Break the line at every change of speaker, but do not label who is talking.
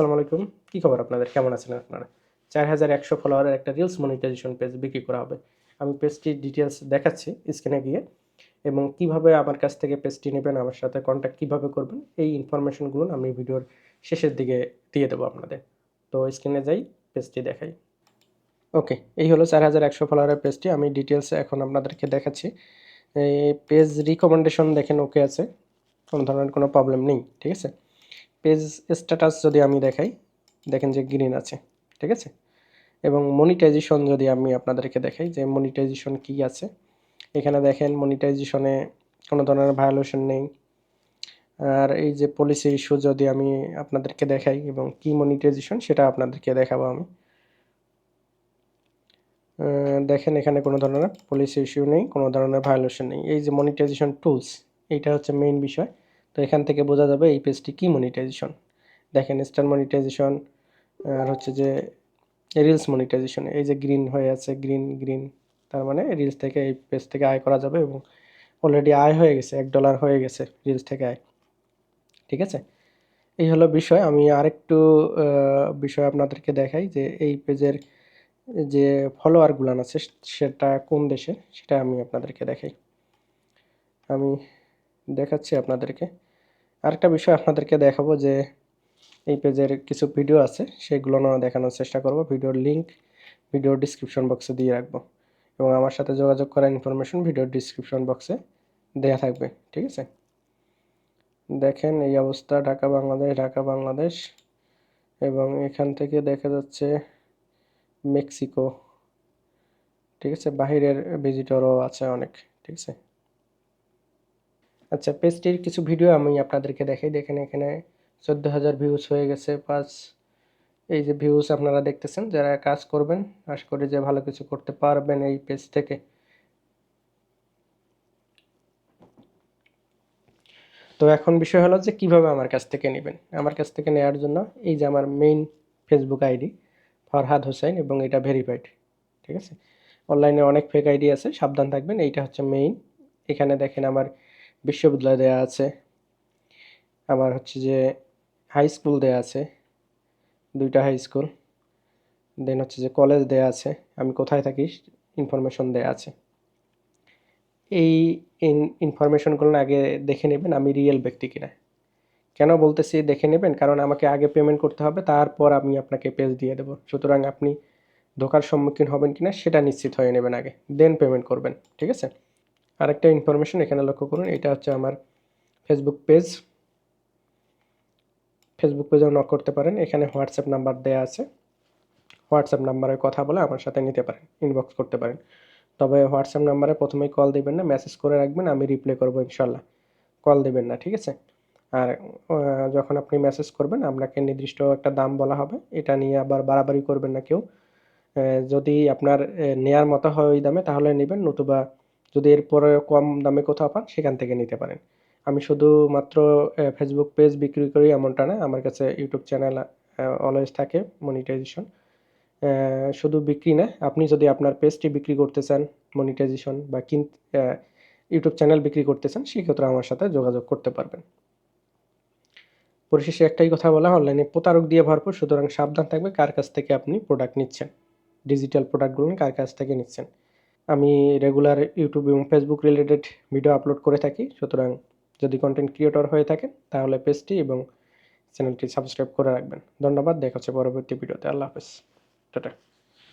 আসসালামু আলাইকুম। কী খবর আপনাদের? কেমন আছেন আপনারা? চার হাজার একশো ফলোয়ারের একটা রিলস মনিটাইজেশন পেজ বিক্রি করা হবে। আমি পেজটির ডিটেলস দেখাচ্ছি স্ক্রিনে গিয়ে। এবং কীভাবে আমার কাছ থেকে পেজটি নেবেন, আমার সাথে কন্ট্যাক্ট কীভাবে করবেন, এই ইনফরমেশনগুলো আমি ভিডিওর শেষের দিকে দিয়ে দেবো আপনাদের। তো স্ক্রিনে যাই পেজটি দেখাই। ওকে এই হলো চার হাজার একশো ফলোয়ারের পেজটি আমি ডিটেলস এখন আপনাদেরকে দেখাচ্ছি। এই পেজ রিকমেন্ডেশন দেখেন ওকে আছে। কোনো ধরনের কোনো প্রবলেম নেই, ঠিক আছে? পেজ স্ট্যাটাস যদি আমি দেখাই, দেখেন যে গ্রিন আছে, ঠিক আছে? এবং মনিটাইজেশন যদি আমি আপনাদেরকে দেখাই, যে মনিটাইজেশন কি আছে? এখানে দেখেন মনিটাইজেশনে কোনো ধরনের ভায়োলেশন নেই। আর এই যে পলিসি ইস্যু যদি আমি আপনাদেরকে দেখাই, এবং কি মনিটাইজেশন সেটা আপনাদেরকে দেখাবো আমি। দেখেন এখানে কোনো ধরনের পলিসি ইস্যু নেই, কোনো ধরনের ভায়োলেশন নেই। এই যে মনিটাইজেশন টুলস এইটা হচ্ছে মেইন বিষয়। তো এখান থেকে বোঝা যাবে এই পেজটি কি মনিটাইজেশন দেখেন স্টার মনিটাইজেশন আর হচ্ছে যে রিলস মনিটাইজেশন এই যে গ্রিন হয়ে আছে গ্রিন গ্রিন তার মানে রিলস থেকে এই পেজ থেকে আয় করা যাবে এবং অলরেডি আয় হয়ে গেছে, এক ডলার হয়ে গেছে রিলস থেকে আয়। ঠিক আছে? এই হলো বিষয়, আমি আরেকটু বিষয় আপনাদেরকে দেখাই যে এই পেজের যে ফলোয়ারগুলো আছে সেটা কোন দেশের সেটা আমি আপনাদেরকে দেখাই। আমি দেখাচ্ছি আপনাদেরকে। আরেকটা বিষয় আপনাদেরকে দেখাবো যে, এই পেজের কিছু ভিডিও আছে, সেগুলো দেখানোর চেষ্টা করব। ভিডিওর লিংক ভিডিওর ডিসক্রিপশন বক্সে দিয়ে রাখব। এবং আমার সাথে যোগাযোগ করার ইনফরমেশন ভিডিও ডিসক্রিপশন বক্সে দেয়া থাকবে, ঠিক আছে? দেখেন এই অবস্থা, ঢাকা বাংলাদেশ ঢাকা বাংলাদেশ। এবং এখান থেকে দেখা যাচ্ছে মেক্সিকো, ঠিক আছে? বাহিরের ভিজিটরও আছে অনেক, ঠিক আছে? আচ্ছা পেজটির কিছু ভিডিও আমি আপনাদেরকে দেখাই। দেখেন এখানে চোদ্দ হাজার ভিউজ হয়ে গেছে পাঁচ এই যে ভিউজ আপনারা দেখতেছেন, যারা কাজ করবেন, আশা করি যে ভালো কিছু করতে পারবেন এই পেজ থেকে। তো এখন বিষয় হলো যে কীভাবে আমার কাছ থেকে নেবেন? আমার কাছ থেকে নেওয়ার জন্য এই যে আমার main Facebook ID Farhad Hossain এবং এটা ভেরিফাইড ঠিক আছে? অনলাইনে অনেক ফেক আইডি আছে, সাবধান থাকবেন, এইটা হচ্ছে মেইন এখানে দেখেন আমার বিশ্ববিদ্যালয় দেওয়া আছে। আমার হচ্ছে যে হাই স্কুল দেওয়া আছে। দুইটা হাই স্কুল দেন হচ্ছে যে কলেজ দেওয়া আছে। আমি কোথায় থাকি ইনফরমেশন দেওয়া আছে। এই ইনফরমেশনগুলো আগে দেখে নেবেন, আমি রিয়েল ব্যক্তি কিনা। কেন বলতেছি দেখে নেবেন? কারণ আমাকে আগে পেমেন্ট করতে হবে, তারপর আমি আপনাকে পেজ দিয়ে দেবো। সুতরাং আপনি ধোকার সম্মুখীন হবেন কিনা, সেটা নিশ্চিত হয়ে নেবেন আগে। দেন পেমেন্ট করবেন, ঠিক আছে? আরেকটা ইনফরমেশন এখানে লক্ষ্য করুন, এটা হচ্ছে আমার ফেসবুক পেজ ফেসবুক পেজেও নক করতে পারেন, এখানে হোয়াটসঅ্যাপ নাম্বার দেওয়া আছে। হোয়াটসঅ্যাপ নাম্বারে কথা বলে আমার সাথে নিতে পারেন ইনবক্স করতে পারেন। তবে হোয়াটসঅ্যাপ নাম্বারে প্রথমেই কল দিবেন না মেসেজ করে রাখবেন, আমি রিপ্লাই করব ইনশাল্লাহ কল দেবেন না, ঠিক আছে? আর যখন আপনি মেসেজ করবেন, আপনাকে নির্দিষ্ট একটা দাম বলা হবে, এটা নিয়ে আবার বাড়াবাড়ি করবেন না কেউ। যদি আপনার নেয়ার মতো হয় ওই দামে, তাহলে নেবেন, নতুবা যদি এরপরে কম দামে কোথাও পান, সেখান থেকে নিতে পারেন। আমি শুধুমাত্র ফেসবুক পেজ বিক্রি করি এমনটা না, আমার কাছে ইউটিউব চ্যানেল অলওয়েজ থাকে মনিটাইজেশন শুধু বিক্রি না, আপনি যদি আপনার পেজটি বিক্রি করতে চান মনিটাইজেশন বা কিন ইউটিউব চ্যানেল বিক্রি করতে চান, সেক্ষেত্রে আমার সাথে যোগাযোগ করতে পারবেন। পরিশেষে একটাই কথা বলা, অনলাইনে প্রতারক দিয়ে ভরপুর, সুতরাং সাবধান থাকবে কার কাছ থেকে আপনি প্রোডাক্ট নিচ্ছেন। ডিজিটাল প্রোডাক্টগুলো কার কাছ থেকে নিচ্ছেন। আমি রেগুলার ইউটিউব এবং ফেসবুক রিলেটেড ভিডিও আপলোড করে থাকি। সুতরাং যদি কন্টেন্ট ক্রিয়েটর হয়ে থাকেন, তাহলে পেজটি এবং চ্যানেলটি সাবস্ক্রাইব করে রাখবেন। ধন্যবাদ, দেখা হচ্ছে পরবর্তী ভিডিওতে আল্লাহ হাফেজ। টাটা।